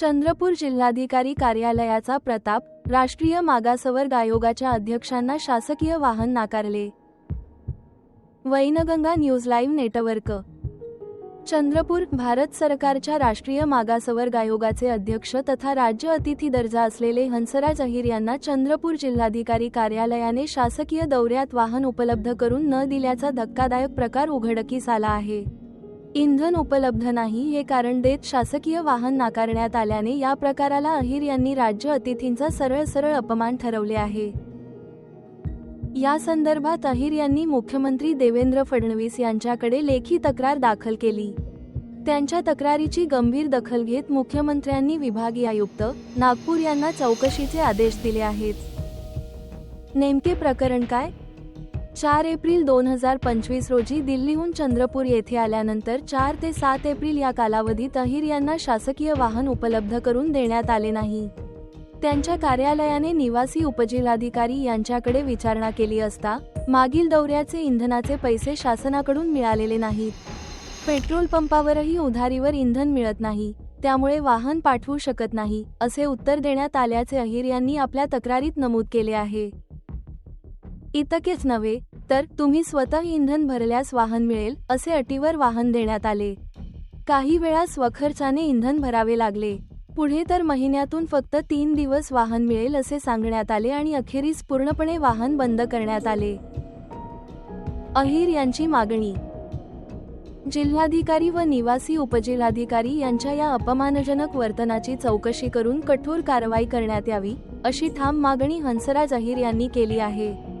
चंद्रपूर जिल्हाधिकारी कार्यालयाचा प्रताप राष्ट्रीय मागासवर्ग आयोगाच्या अध्यक्षांना शासकीय वाहन नाकारले. Wainganga news live network. Chandrapur Bharat सरकारच्या राष्ट्रीय मागासवर्ग आयोगाचे अध्यक्ष तथा राज्य अतिथी दर्जा असलेले हंसराज अहिर यांना चंद्रपूर जिल्हाधिकारी कार्यालयाने शासकीय दौऱ्यात वाहन उपलब्ध करून न दिल्याचा धक्कादायक प्रकार उघडकीस आला आहे. इंधन उपलब्ध नाही हे कारण देत शासकीय वाहन नाकारण्यात आल्याने या प्रकाराला अहिर यांनी राज्य अतिथींचा सरळ सरळ अपमान ठरवले आहे. या संदर्भात अहिर यांनी मुख्यमंत्री देवेंद्र फडणवीस यांच्याकडे लेखी तक्रार दाखल केली. त्यांच्या तक्रारीची गंभीर दखल घेत मुख्यमंत्र्यांनी विभागीय आयुक्त नागपूर यांना चौकशीचे आदेश दिले आहेत. नेमके प्रकरण काय? चार एप्रिल दोन हजार पंचवीस रोजी दिल्लीहून चंद्रपूर येथे आल्यानंतर चार ते सात एप्रिल या कालावधीत अहिर यांना शासकीय वाहन उपलब्ध करून देण्यात आले नाही. त्यांच्या कार्यालयाने निवासी उपजिल्हाधिकारी यांच्याकडे विचारणा केली असता मागील दौऱ्याचे इंधनाचे पैसे शासनाकडून मिळालेले नाहीत. पेट्रोल पंपावरही उधारीवर इंधन मिळत नाही त्यामुळे वाहन पाठवू शकत नाही असे उत्तर देण्यात आल्याचे अहिर यांनी आपल्या तक्रारीत नमूद केले आहे. इतकेच नव्हे तर तुम्ही स्वतः इंधन भरल्यास वाहन मिळेल असे अटीवर वाहन देण्यात आले. काही वेळा स्वखर्चाने इंधन भरावे लागले. पुढे तर महिन्यातून फक्त तीन दिवस वाहन मिळेल असे सांगण्यात आले आणि अखेरीस पूर्णपणे वाहन बंद करण्यात आले. अहिर यांची मागणी. जिल्हाधिकारी व निवासी उपजिल्हाधिकारी यांच्या या अपमानजनक वर्तनाची चौकशी करून कठोर कारवाई करण्यात यावी अशी ठाम मागणी हंसराज अहिर यांनी केली आहे.